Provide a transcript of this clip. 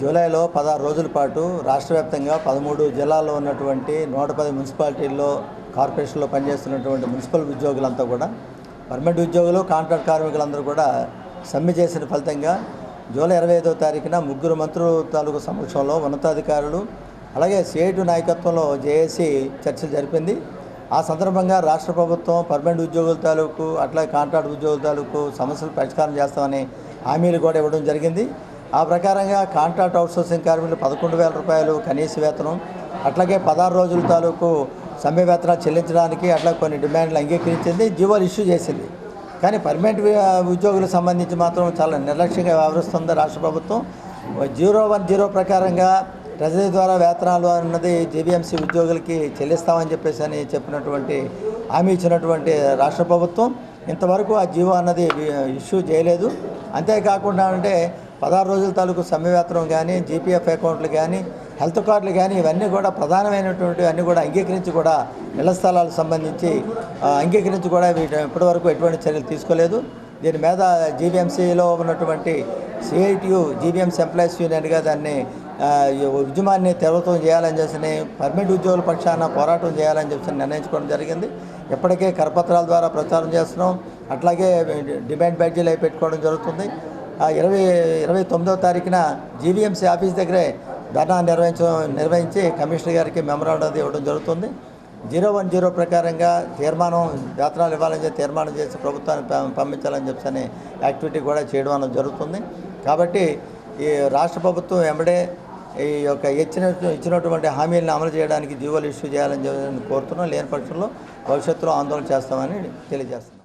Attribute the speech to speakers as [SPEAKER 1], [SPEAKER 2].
[SPEAKER 1] జూలైలో పదహారు రోజుల పాటు రాష్ట్ర వ్యాప్తంగా పదమూడు జిల్లాల్లో ఉన్నటువంటి నూట పది మున్సిపాలిటీల్లో కార్పొరేషన్లో పనిచేస్తున్నటువంటి మున్సిపల్ ఉద్యోగులంతా కూడా పర్మనెంట్ ఉద్యోగులు కాంట్రాక్ట్ కార్మికులందరూ కూడా సమ్మె చేసిన ఫలితంగా జూలై ఇరవై ఐదో తారీఖున ముగ్గురు మంత్రుల తాలూకు సమక్షంలో ఉన్నతాధికారులు అలాగే సిఐటి నాయకత్వంలో జేఏసీ చర్చలు జరిపింది. ఆ సందర్భంగా రాష్ట్ర ప్రభుత్వం పర్మనెంట్ ఉద్యోగుల తాలూకు అట్లాగే కాంట్రాక్ట్ ఉద్యోగుల తాలూకు సమస్యలు పరిష్కారం చేస్తామని హామీలు కూడా ఇవ్వడం జరిగింది. ఆ ప్రకారంగా కాంట్రాక్ట్ అవుట్సోర్సింగ్ కార్మికులు పదకొండు వేల రూపాయలు కనీస వేతనం అట్లాగే పదహారు రోజుల తాలూకు సమ్మె వేతనాలు చెల్లించడానికి అట్లా కొన్ని డిమాండ్లు అంగీకరించింది జీవోలు ఇష్యూ చేసింది. కానీ పర్మనెంట్ ఉద్యోగులకు సంబంధించి మాత్రం చాలా నిర్లక్ష్యంగా వ్యవహరిస్తుంది రాష్ట్ర ప్రభుత్వం. జీరో వన్ జీరో ప్రకారంగా ట్రెజరీ ద్వారా వేతనాలు అన్నది జేబీఎంసీ ఉద్యోగులకి చెల్లిస్తామని చెప్పేసి అని చెప్పినటువంటి హామీ ఇచ్చినటువంటి రాష్ట్ర ప్రభుత్వం ఇంతవరకు ఆ జీవో అన్నది ఇష్యూ చేయలేదు. అంతేకాకుండా అంటే పదహారు రోజుల తాలూకు సమ్మె వేతనం కానీ జీపీఎఫ్ అకౌంట్లు కానీ హెల్త్ కార్డులు కానీ ఇవన్నీ కూడా ప్రధానమైనటువంటి అన్నీ కూడా అంగీకరించి కూడా ఇళ్ళ స్థలాలకు సంబంధించి అంగీకరించి కూడా వీటి ఇప్పటివరకు ఎటువంటి చర్యలు తీసుకోలేదు. దీని మీద జీబీఎంసీలో ఉన్నటువంటి సిఐటియు జీబీఎంసీ ఎంప్లాయీస్ యూనియన్గా దాన్ని ఉద్యమాన్ని తీవ్రతం చేయాలని చెప్పి పర్మనెంట్ ఉద్యోగుల పక్షాన పోరాటం చేయాలని చెప్పి నిర్ణయించుకోవడం జరిగింది. ఇప్పటికే కరపత్రాల ద్వారా ప్రచారం చేస్తున్నాం. అట్లాగే డిమాండ్ బ్యాడ్జీలు అవి పెట్టుకోవడం జరుగుతుంది. ఇరవై ఇరవై తొమ్మిదవ తారీఖున జీవీఎంసీ ఆఫీస్ దగ్గరే ధర్నా నిర్వహించ నిర్వహించి కమిషనర్ గారికి మెమరాండం ఇవ్వడం జరుగుతుంది. జీరో వన్ జీరో ప్రకారంగా తీర్మానం వేతనాలు ఇవ్వాలని చెప్పి తీర్మానం చేసి ప్రభుత్వాన్ని పంపించాలని చెప్పి అనే యాక్టివిటీ కూడా చేయడం అనేది జరుగుతుంది. కాబట్టి ఈ రాష్ట్ర ప్రభుత్వం వెంబడే ఈ యొక్క ఇచ్చిన ఇచ్చినటువంటి హామీలను అమలు చేయడానికి జీవోలు ఇష్యూ చేయాలని కోరుతున్నాం. లేని పక్షంలో భవిష్యత్తులో ఆందోళన చేస్తామని తెలియజేస్తాం